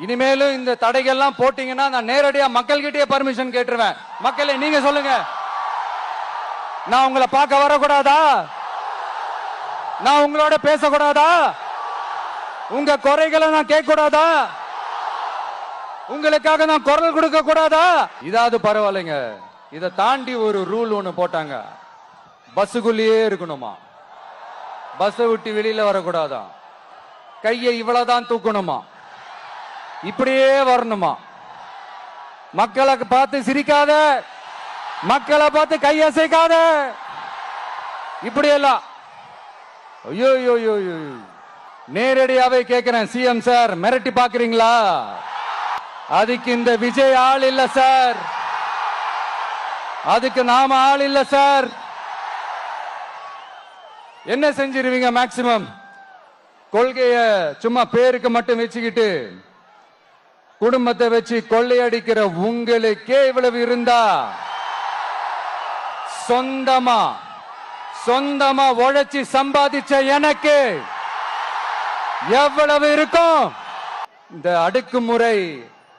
இனிமேலும் இந்த தடைகள்லாம் போட்டீங்கன்னா நான் நேரடியா மக்கள்கிட்டயே பர்மிஷன் கேட்டுருவேன். மக்களே நீங்க சொல்லுங்க. நான் உங்களை பார்க்க வரக்கூடாதா? நான் உங்களோட பேசக்கூடாதா? உங்க குறைகளை நான் கேட்க கூடாதா உங்களுக்காக நான் குரல் கொடுக்க கூடாதா இதாவது பரவாயில்லைங்க. இதை தாண்டி ஒரு ரூல் ஒன்று போட்டாங்க. பஸ்ஸுக்குள்ளேயே இருக்கணுமா? பஸ்ஸை விட்டு வெளியில வரக்கூடாதா? கையை இவ்வளவுதான் தூக்கணுமா? இப்படியே வரணுமா? மக்களை பார்த்து சிரிக்காத மக்களை பார்த்து கையசைக்காத இப்படி எல்லாம் ஐயோ ஐயோ நேரடியாவே கேட்கிறேன் சிஎம் சார் மிரட்டி பாக்குறீங்களா அதுக்கு இந்த விஜய் ஆள் இல்ல சார். அதுக்கு நாம ஆள் இல்ல சார். என்ன செஞ்சிருவீங்க மேக்சிமம் கொள்கைய சும்மா பேருக்கு மட்டும் வச்சுக்கிட்டு குடும்பத்தை வச்சு கொள்ளையடிக்கிற உங்களுக்கே இவ்வளவு இருந்தா? சொந்தமா? சொந்தமா உழைச்சி சம்பாதிச்ச எனக்கு எவ்வளவு இருக்கும்? இந்த அடுக்குமுறை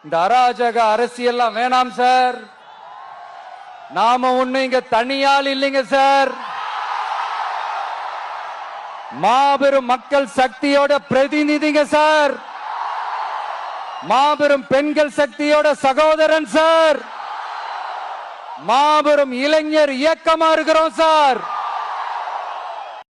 இந்த அராஜக அரசியல்லாம் வேணாம் சார். நாம ஒண்ணு இங்க தனியால் இல்லைங்க சார். மாபெரும் மக்கள் சக்தியோட பிரதிநிதிங்க சார். மாபெரும் பெண்கள் சக்தியோட சகோதரன் சார். மாபெரும் இளைஞர் இயக்கமா இருக்கிறோம் சார்.